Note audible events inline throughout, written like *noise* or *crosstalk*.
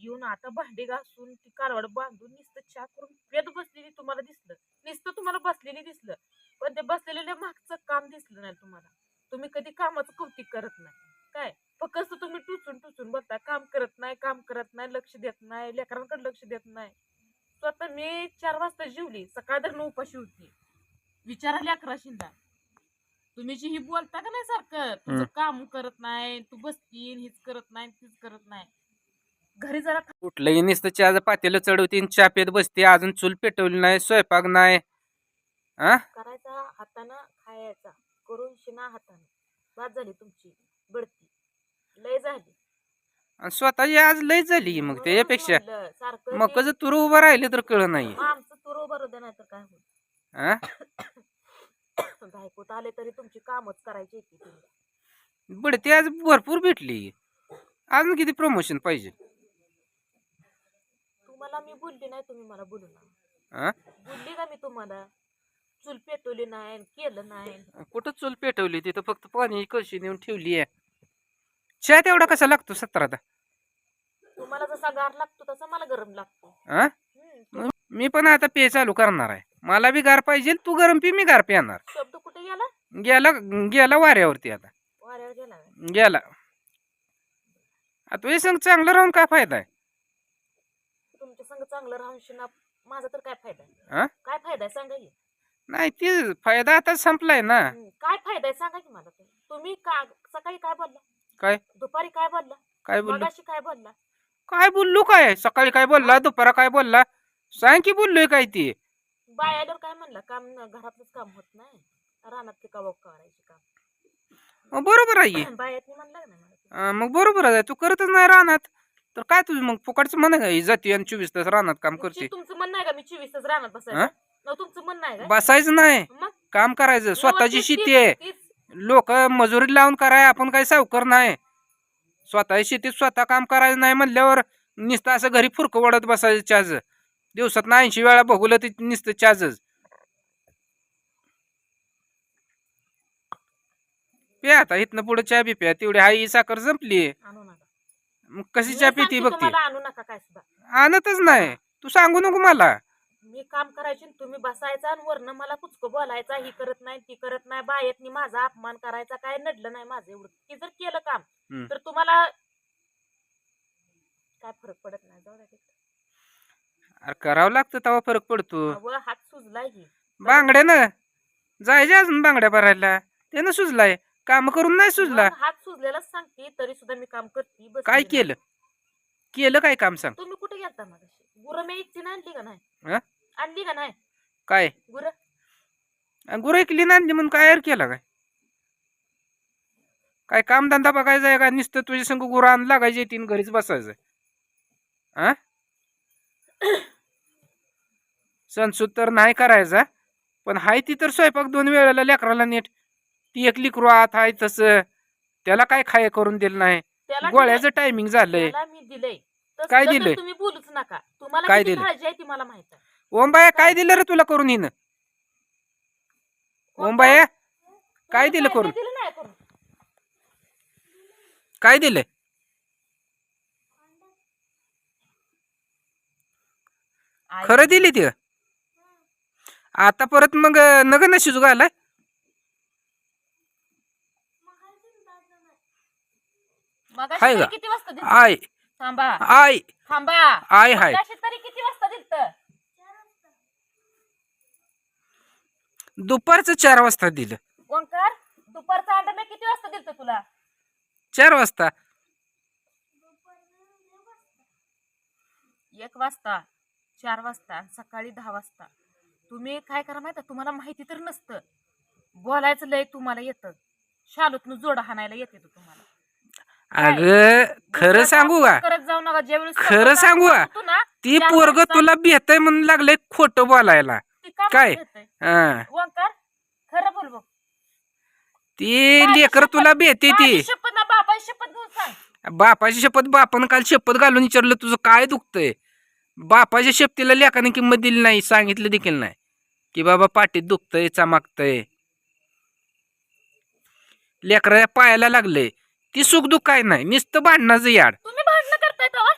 येऊन आता भांडी घासून ती कारवाड बांधून नुसतं चहा करून पेट बसलेली तुम्हाला दिसलं. नुसतं तुम्हाला बसलेली दिसलं. पण ते बसलेल्या मागचं काम दिसलं नाही तुम्हाला. तुम्ही कधी कामाचं कौतिक करत नाही. काय? फक्त तुम्ही टुचून टुचून बघता काम करत नाही काम करत नाही लक्ष देत नाही लेकरांकडे लक्ष देत नाही. स्वतः मी चार वाजता जेवली सकाळ तर उपाशी होती. विचारा लेकरा शिंदा तुम्ही जी ही बोलता का नाही सारखं? तुझं. काम करत नाही तू बसतीन हीच करत नाही तीच करत नाही. घरी जरा कुठलंही नुसतं चहाचं पातेलं चढवतीन चहा पेत बसते. अजून चूल पेटवली नाही स्वयंपाक नाही. हा करायचा हातानं खायचा. करून शिना हातानं. बाद झाली तुमची बढती. लय झाली. आणि स्वतःची आज लय झाली मग त्याच्यापेक्षा. म्हणलं, सारखं मग कसं तुर उभं राहिले तर कळ नाही. मग आमचं तुर उभं दे नाही तर काय होईल. हा *coughs* बायकोत आले तरी तुमची कामच करायची होती तुम्ही. बढती आज भरपूर भेटली. अजून किती प्रमोशन पाहिजे? तुम्हाला मी बोलली नाही तुम्ही मला बोलू ना बोलली का मी तुम्हाला? चूल पेटवली नाही केलं नाही. कुठं चूल पेटवली? तिथं फक्त पाणी कळशी नेऊन ठेवली आहे. चहा तेवढा कसा लागतो सत्राचा तुम्हाला जसा गार लागतो तसा मला गरम लागतो. हम्म, मी पण आता पे चालू करणार आहे. मला बी गार पाहिजे तू गरम पी मी गार पिणार. शब्द कुठे गेला? गेला गेला वाऱ्यावरती आता. वाऱ्यावर गेला. गेला. आता हे संग चांगलं राहून काय फायदा आहे? चांगलं राहून शिना माझा तर काय फायदा काय फायदा आहे? सांगा की. नाही ते फायदा आता संपलाय ना. काय फायदा आहे? सांगा की मला. तुम्ही तुम्ही का सकाळी काय बोलला? काय? दुपारी काय बोलला? काय बोललो? मगाशी काय बोलला? काय बोललो काय? सकाळी काय बोलला? दुपारा काय बोलला? सांग की बोललोय काय ते. बायावर काय म्हणला? काम घरातलंच काम होत नाही. रानातले का करायचे काम. मग बरोबर आहे. की. बायातनी म्हणलं मला? ते? अं, मग बरोबर आहे. तू करतच नाही रानात. तर काय तुझं मग फुकटचं म्हणा का? जाती आणि चोवीस तास रानात काम करते. ची- तुमचं म्हणणं आहे का मी चोवीस तास रानात हा? बसायचं न तुमचं म्हणणं आहे का? बसायचं नाही. मग? काम करायचं. स्वतःची तीच- शेती आहे. लोक मजुरी लावून कराय आपण काही सावकर नाही. स्वतःची शेतीत स्वतः काम करायचं नाही म्हणल्यावर नुसतं असं घरी फुरकं वडत बसायचं चाज. दिवसात ना ऐंशी वेळा बघूलं ते नुसतं चाजच. प्या आता इथनं पुढे चहा बी प्या. तेवढी हाई साखर संपली. आणू नका. मग कशी मी पिती सांगते बघते तुम्हाला आणू नका काय सुद्धा. आणतच नाही. तू सांगू नको मला. मी काम करायची आणि तुम्ही बसायचा आणि वरनं मला कुचकं बोलायचा ही करत नाही ती करत नाही बायतनी माझा अपमान करायचा काय नडलं नाही माझं एवढं. ती जर केलं काम. तर तुम्हाला काय फरक पडत नाही जाऊ द्या तिकडं. अरे करावं लागतं तेव्हा फरक पडतो. अहो, हात सुजलाय की. बांगड्या ना जायचे अजून बांगड्या भरायला? त्यानं सुजलाय. काम करून नाही सुजला. मग हात सुजलेलाच सांगते तरी सुद्धा मी काम करते काय. केलं? केलं काय काम सांग? तुम्ही कुठे गेलता मग गुरं मी एकटी आणली का नाही? हा? आणली का नाही? काय? गुरं? गुरु ऐकली नांदी म्हणून काय यार केला काय? काय कामधंदा बघायचा आहे का? नुसतं तुझ्या संग गुरु आण लागायचे तीन घरीच बसायचं हा *coughs* सणसूद तर नाही करायचा पण हाय ती तर स्वयंपाक दोन वेळेला लेकराला नीट. ती एक लिकरू आत हाय तसं. त्याला काय खाय करून दिलं नाही? त्याला गोळ्याचं टायमिंग झालंय. त्याला मी दिलंय. तसं- काय दिलंय? तुम्ही बोलूच नका. तुम्हाला काय किती दिलंय? काळजी आहे ती मला माहीत आहे. ओंबाया काय दिलं रे तुला करून हिनं? ओंबाया काय दिलं करून? दिलं नाही करून. काय दिलंय? आई, खरं दिली ती? आता परत मग नग न शिजू हाय तरी का? किती वाजता आय. थांबा. आय. थांबा. आय हाय. मगाशी तरी किती वाजता दिलं दुपारचं चार वाजता दिलं. ओंकार दुपारचा अंडा मी किती वाजता दिलत तुला? चार वाजता. एक वाजता चार वाजता आणि सकाळी दहा वाजता. तुम्ही काय करा माहिती तुम्हाला माहिती तर नसतं. बोलायचं लय तुम्हाला येतं. शालूतनं जोड हाणायला येते तो तुम्हाला. अग खरं सांगू का? करत जाऊ नका. ज्यावेळेस खरं सांगू का? ती पोरग तुला भेटय म्हणून लागलंय खोटं बोलायला. काय? हा. ओंकार खरं बोल बघ. ती माझी लेकर शपथ- तुला भेटते ती. माझी शपथ ना बापाची शपथ घेऊन सांग. बापाची शपथ बापानं काल शपथ घालून विचारलं तुझं काय दुखतंय? बापाच्या शपथीला लेखाने किंमत दिली नाही सांगितलं देखील नाही. की बाबा पाठीत दुखतंय चमाकतंय. लेकराच्या पायाला लागलंय. ती सुख दुःख काय नाही नुसतं भांडणाचं याड. तुम्ही भांडणं करताय तेव्हा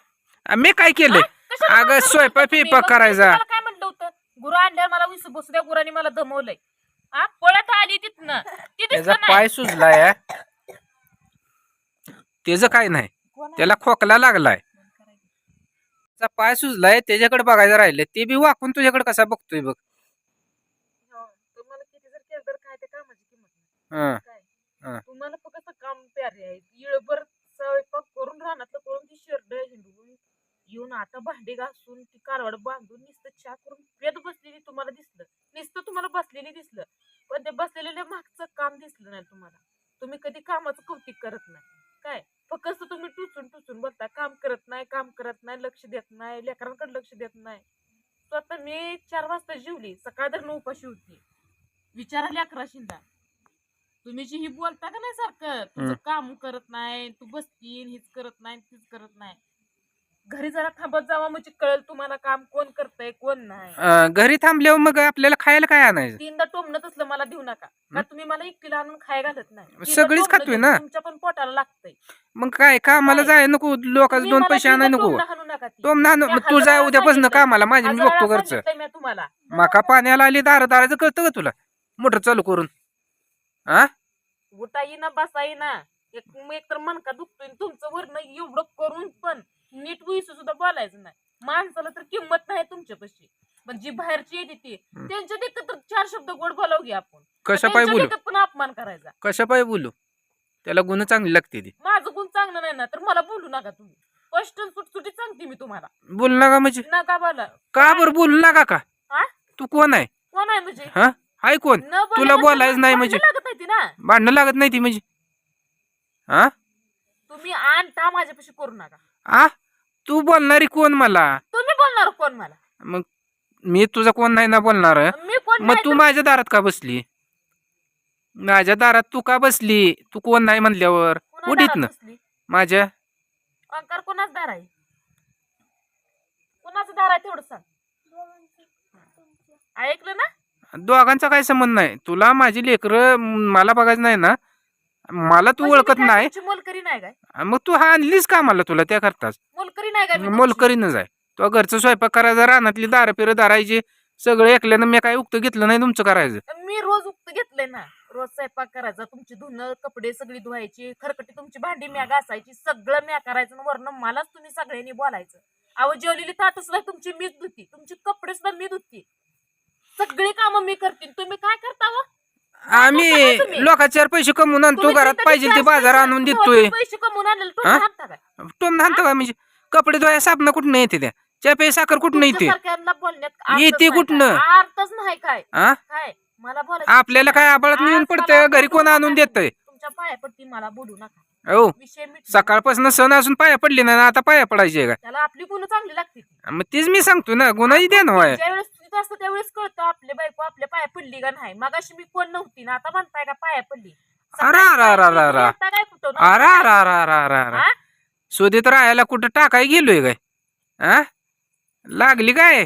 आ, मी काय केलंय? कशाला अगं, स्वयंपाक म्हणता तुम्ही? बियंपाक मग करायचा. मी तुम्हाला काय म्हणलं होतं? गुरु आणल्यावर मला विसू गुरांनी मला दमवलंय. हा? पळत आली तिथनं. ती त्याचा दिसलं नाही? पाय सुजलाय त्याचं काय नाही? त्याला खोकला लागलाय. त्याचा पाय सुजलाय त्याच्याकडे बघायचं राहिलं ते बी वाकून तुझ्याकडे कसा बघतोय बघ. तुम्हाला किती जर केलं तर काय ते कामाची किंमत नाही. काय हा. तुम्हाला फक्त काम प्यारे आहे इळभर स्वयंपाक करून राहण्यातलं करून ती शर्ट हिंडवून येऊन आता भांडी घासून ती कारवाड बांधून नुसतं चहा करून पेत बसलेली तुम्हाला दिसलं. नुसतं तुम्हाला बसलेली दिसलं. पण ते बसलेल्या मागचं काम दिसलं नाही तुम्हाला. तुम्ही कधी कामाचं कौतिक करत नाही. काय? फक्त तुम्ही टुचून टुचून बोलता काम करत नाही काम करत नाही लक्ष देत नाही लेकरांकडे लक्ष देत नाही. स्वतः मी चार वाजता जेवली सकाळ तर उपाशी होती. विचारायला अकरा शिंदा. तुम्ही जी ही बोलता का नाही सारखं? तुझं. काम करत नाही तू बसतीन हीच करत नाही तीच करत नाही. घरी जरा थांबत जावा म्हणजे कळेल तुम्हाला काम कोण करतंय कोण नाही. अं, घरी थांबल्यावर मग आपल्याला खायला काय आणायचं? तीनदा टोमणत असलं मला देऊ नका. का तुम्ही मला एकटीला आणून खाय घालत नाही. तीनदा सगळीच टोमणं खातोय ना. तुमच्या पण पोटाला लागतंय. मग काय कामाला? जाय नको लोकांचे तुम्ही दोन मला पैसे तीनदा आणाय नको. टोमणं हाणू नका ती. तो ना त्या मग तू जाय उद्यापासून. कामाला माझी मी बघतो घरचं. सांगितलंय तुम्हाला. माका पाण्याला आली दार दाराचं कळतं का तुला? मोटर चालू करून. हा उठा येईना बसा येईना. एक तर मनका दुखतोय आणि तुमचं वरण एवढं करून पण नीट वयसू सुद्धा बोलायचं नाही. माणसाला तर किंमत नाही तुमच्यापाशी. पण जी बाहेरची येते ती. त्यांच्या देखत तर चार शब्द गोड बोलाव घ्या आपण. कशा पाय त्यांच्या बोलू? देखत पण अपमान करायचा. कशा पाय बोलू? त्याला गुण चांगली लागते ती. माझं गुण चांगलं नाही ना तर मला बोलू नका तुम्ही. स्पष्ट सुटसुटीत सांगते मी तुम्हाला. बोलू नका म्हणजे? नका बोला. का बरं बोलू नका का? हा? तू कोण आहे? कोण आहे म्हणजे? हा? हाय कोण? न तुला बोलायचं नाही भांडण म्हणजे. लागत नाही ती ना. भांडणं लागत नाही ती म्हणजे. हा? तुम्ही आणता माझ्यापाशी करू नका. आ? तू बोलणारी कोण मला? तुम्ही बोलणार कोण मला? मग मी तुझा कोण नाही ना बोलणार? मी कोण मग नाही तू तर- माझ्या दारात का बसली? माझ्या दारात तू का बसली? तू कोण नाही म्हणल्यावर? कोणा उडीत दारात ना बसली? माझ्या? अंकार कोणाच दार आहे? कोणाचं दार आहे तेवढं सांग. ऐकलं ना? दोघांचा काय संबंध नाही. तुला माझी लेकरं मला बघायचं नाही ना? मला तू म्हणजे ओळखत नाही. मोलकरी नाही काय? मग तू हा आणलीस का मला तुला त्या करताच. मोलकरी नाही काय मी तुमची? मोलकरीनच आहे. तो घरचं स्वयंपाक करायचा रानातली दारं पिरं धरायची सगळं ऐकल्यानं मी काय उक्त घेतलं नाही तुमचं करायचं? मी रोज उक्त घेतलंय ना. रोज स्वयंपाक करायचा तुमची धुणं कपडे सगळी धुवायची खरकटी तुमची भांडी म्या घासायची सगळं म्या करायचं आणि वरनं मलाच तुम्ही सगळ्यांनी बोलायचं. अहो जेवलेली ताट सुद्धा तुमची मीच धुती तुमची कपडे सुद्धा मी धुती. सगळी कामं मी करते तुम्ही काय करता हो? आम्ही काय तुम्ही? लोकांचे पैसे कमवून आणतो घरात पाहिजे ते बाजार आणून हो, देतोय पैसे कमवून हा? तुम्ही हाणता काय टोम हाणतो का म्हणजे कपडे धुवाय साबणं कुठनं येते त्या पे साखर कुठनं येते तुमच्यासारख्यांना बोलण्यात अर्थच येते नाही कुठनं? काय. अर्थच नाही काय हा काय मला बोलायचं आपल्याला काय आबाळात नेऊन पडतंय घरी कोण आणून. देतंय तुमच्या पायापट्टी मला बोलू नका हो विषय सकाळपासून सण असून पाया पडली ना आता पाया पडायची का त्याला आपली गुण चांगली लागते ती. मग तीच मी सांगतो ना गुन्हाही दे ना होय. असतं त्यावेळेस कळतं आपले बायको आपल्या पाया पडली का नाही. मगाशी मी कोण नव्हती ना आता म्हणताय का पाया पडली. अरे, अरे, अरे, अरे, अरे. येता काय कुठं अरे अरे अरे अरे अरे अरे हा? शोधित राहायला कुठं टाकाय गेलोय काय? हा लागली काय?